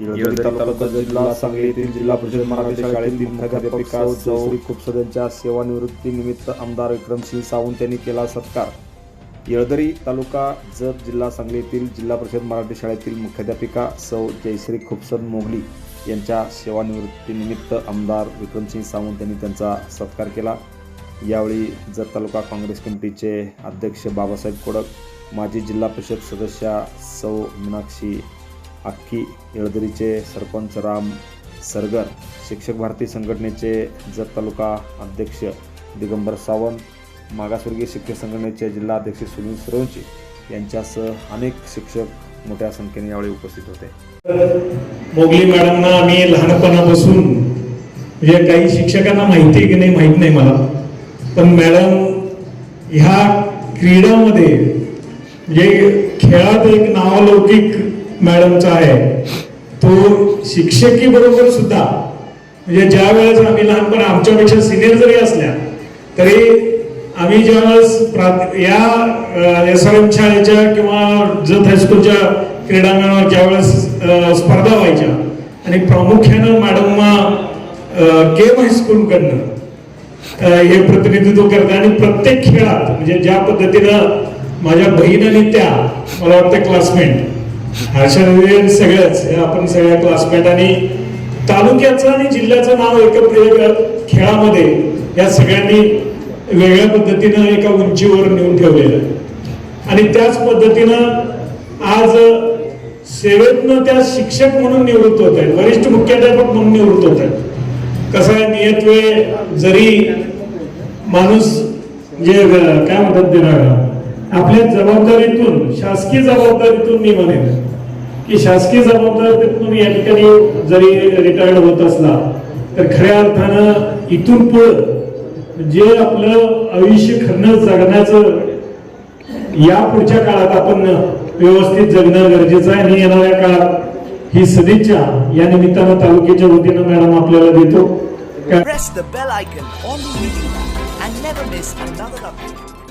येळदरी तालुका जिल्हा सांगली येथील जिल्हा परिषद मराठी शाळेतील मुख्याध्यापिका सेवानिवृत्तीनिमित्त आमदार विक्रमसिंह सावंत यांनी केला सत्कार. येळदरी तालुका जत जिल्हा सांगली येथील जिल्हा परिषद मराठी शाळेतील मुख्याध्यापिका सौ जयश्री खुपसद मोगली यांच्या सेवानिवृत्तीनिमित्त आमदार विक्रमसिंह सावंत यांनी त्यांचा सत्कार केला. यावेळी जत तालुका काँग्रेस कमिटीचे अध्यक्ष बाबासाहेब कोडक माजी जिल्हा परिषद सदस्या सौ मीनाक्षी अख्खी येळदरीचे सरपंच राम सरगर शिक्षक भारती संघटनेचे जत तालुका अध्यक्ष दिगंबर सावंत मागासवर्गीय शिक्षक संघटनेचे जिल्हा अध्यक्ष सुनील सुरवंशी यांच्यासह अनेक शिक्षक मोठ्या संख्येने यावेळी उपस्थित होते. मोगली मॅडमना आम्ही लहानपणापासून म्हणजे काही शिक्षकांना माहिती आहे की नाही माहीत नाही मला. पण मॅडम ह्या क्रीडामध्ये म्हणजे खेळात एक नावलौकिक मॅडमचा आहे. तो शिक्षकी बरोबर सुद्धा म्हणजे ज्या वेळेस आम्ही लहानपण आमच्यापेक्षा सिनियर जरी असल्या तरी आम्ही ज्यावेळेस प्रा- या एस आर एम शाळेच्या किंवा जत हायस्कूलच्या क्रीडांगणावर ज्यावेळेस स्पर्धा व्हायच्या आणि प्रामुख्यानं मॅडम केम हायस्कूलकडनं हे प्रतिनिधित्व करतात. आणि प्रत्येक खेळात म्हणजे ज्या पद्धतीनं माझ्या बहीण आणि त्या मला वाटतं क्लासमेट अशा विवेक सगळ्याच आपण सगळ्या क्लासमेट आणि तालुक्याचं आणि जिल्ह्याचं नाव एकत्र खेळामध्ये या सगळ्यांनी वेगळ्या पद्धतीनं एका उंचीवर नेऊन ठेवलेलं आहे. आणि त्याच पद्धतीनं आज सेवेतनं त्या शिक्षक म्हणून निवृत्त होत आहेत. वरिष्ठ मुख्याध्यापक म्हणून निवृत्त होत आहेत. कसं आहे नियत वेळ जरी माणूस जे काय म्हणतात ते आपल्या जबाबदारीतून शासकीय जबाबदारीतून मी म्हणेन की शासकीय जबाबदारीतून या ठिकाणी जरी रिटायर्ड होत असला तर खऱ्या अर्थानं इथून पुढं जे आपलं आयुष्य खरं जगण्याचं या पुढच्या काळात आपण व्यवस्थित जगणं गरजेचं आहे आणि येणाऱ्या काळात ही सदिच्छा या निमित्तानं तालुक्याच्या वतीनं मॅडम आपल्याला देतो Press the bell icon on the YouTube and never miss another update.